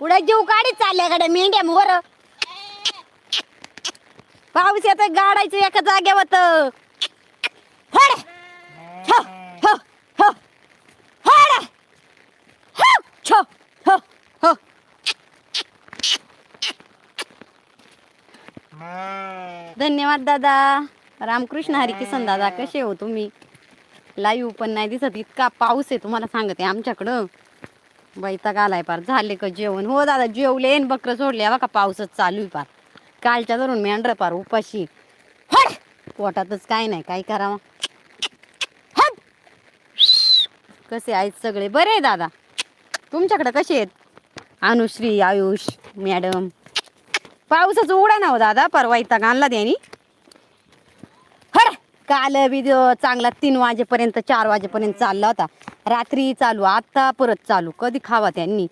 कुठे जीव काढीत चालल्याकडे मेंढ्या मोर पाऊस येत गाडायचं एका जागेवर धन्यवाद दादा. रामकृष्ण हरी किसन दादा कसे हो तुम्ही? लाईव्ह पण नाही दिसत इतका पाऊस आहे तुम्हाला सांगते आमच्याकडं. बैताग आलाय पार. झाले का जेवण? हो दादा जेवले न बकरं सोडले. बा का पाऊसच चालू आहे पार. कालच्या धरून मेंढर पार उपाशी. हट! पोटातच काय नाही काय करावं? हट! कसे आहेत सगळे? बरे आहे दादा. तुमच्याकडे कसे आहेत? अनुश्री आयुष मॅडम. पावसाचं उडा ना हो दादा? परवा इथं आणला त्यांनी. काल बी चांगला तीन वाजेपर्यंत चार वाजेपर्यंत चालला होता. रात्री चालू आता परत चालू. कधी खावा त्यांनी?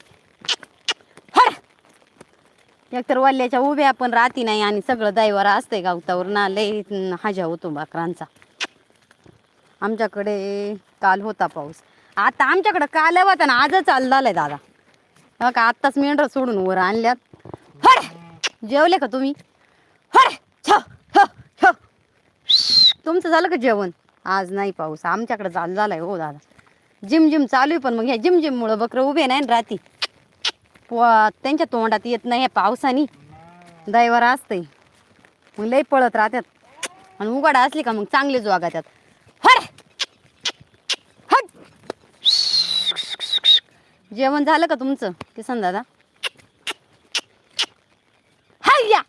एकतर वल्ल्याच्या उभ्या पण राहती नाही आणि सगळं दैवार असतंय गावतावर. ना लय हजा होतो बाकरांचा. आमच्याकडे काल होता पाऊस. आता आमच्याकडे काल होता ना आजच चालू झालाय दादा. हो का आत्ताच मेंढर सोडून वर आणल्यात. हड जेवले का तुम्ही? हड तुमचं झालं का जेवण? आज नाही पाऊस. आमच्याकडे चालू झालाय हो दादा. जिम जिम चालू आहे पण मग ह्या जिम जिम मुळे बकरं उभे नाही ना राहती. प- त्यांच्या तोंडात येत नाही ह्या पावसाने. दैवारा असते मग लई पळत राहतात. आणि उघाडा असली का मग चांगले जोगात्यात हड जेवण झालं का तुमचं किसन दादा? हाय्या!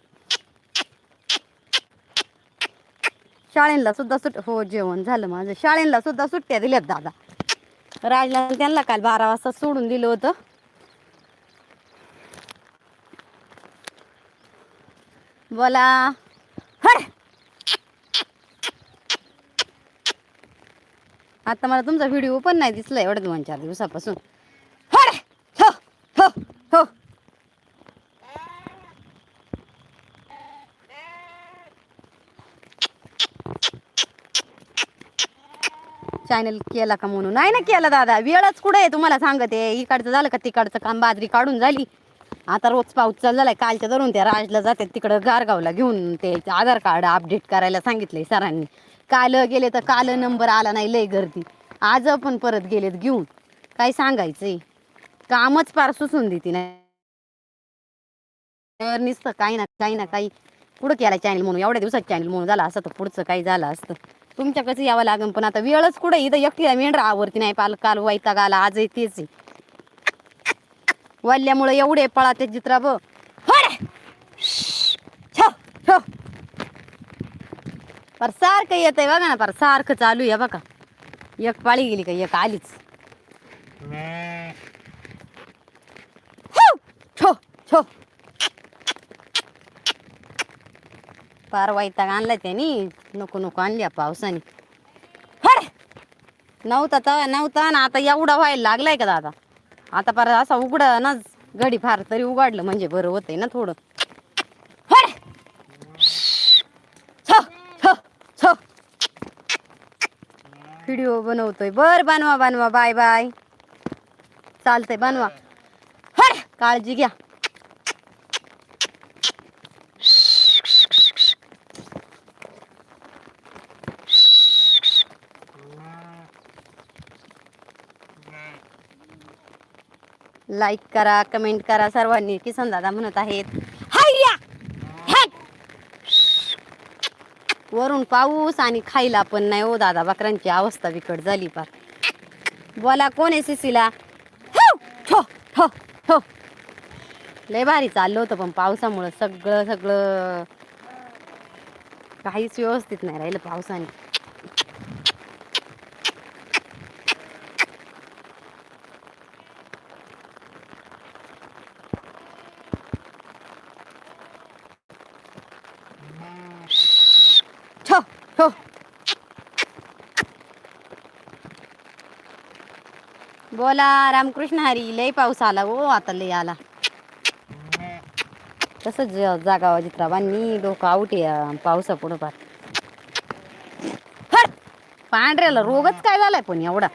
शाळेला सुद्धा सुट हो जेवण झालं माझं. शाळेला सुद्धा सुट्ट्या दिल्यात दादा. राजला त्यांना काल बारा वाजता सोडून दिलं होतं. बोला. हड आता मला तुमचा व्हिडिओ पण नाही दिसला एवढ्या दोन चार दिवसापासून हड हो हो हो चॅनल केला का म्हणून? नाही ना केला दादा. वेळच कुठे आहे तुम्हाला सांगते. इकडचं झालं का तिकडचं काम बाजरी काढून झाली. आता रोज पाऊस चालू झालाय कालच्या धरून त्या राजला जाते तिकडं गारगावला घेऊन ते आधार कार्ड अपडेट करायला सांगितलंय सरांनी. काल गेले तर काल नंबर आला नाही लय गर्दी. आज पण परत गेलेत घेऊन. काय सांगायचंय? कामच पार सुसून देते नाही तर नुसतं काही ना काही ना काही पुढं केला चॅनल म्हणून. एवढ्या दिवसात चॅनल म्हणून झाला असं तर पुढचं काही झालं असतं. तुमच्याकडे यावं लागेल. पण आता वेळच कुठं इथं एकटी मेंढरा आवरती नाही. पाल काल वैताग आला. आज तेच आहे. वल्ल्यामुळे एवढे पळा ते चित्रा ब पर सारखं येत आहे बघा ना. पर सारखं चालू आहे बघा. एक पाळी गेली का? एक आलीच. छो छो. पार वैताग आणलाय त्यानी. नको नको आणल्या पावसाने. हड नव्हता तर नव्हता ना आता एवढा व्हायला लागलाय का दादा? आता पार असा उघडा ना घडी फार तरी उघडलं म्हणजे बरं होतंय ना थोडं. हड छ छ छ. व्हिडिओ बनवतोय. बर बनवा बनवा. Bye bye. चालतंय बनवा. हड काळजी घ्या. लाईक करा कमेंट करा सर्वांनी किसन दादा म्हणत आहेत वरून पाऊस आणि खायला पण नाही हो दादा बकरांची अवस्था बिकट झाली पार बोला कोण आहे सिसीला? हो, हो, हो, हो, लय भारी चाललं होतं पण पावसामुळं सगळं सगळं काहीच व्यवस्थित नाही राहिलं पावसाने. ठो, ठो. बोला रामकृष्ण हरी लय पाऊस आला हो आता लय आला. तसंच जागा जित्राबांनी डोकं आऊट आहे पावसा पुढं पार. पांढऱ्याला रोगच काय झालाय पण एवढा?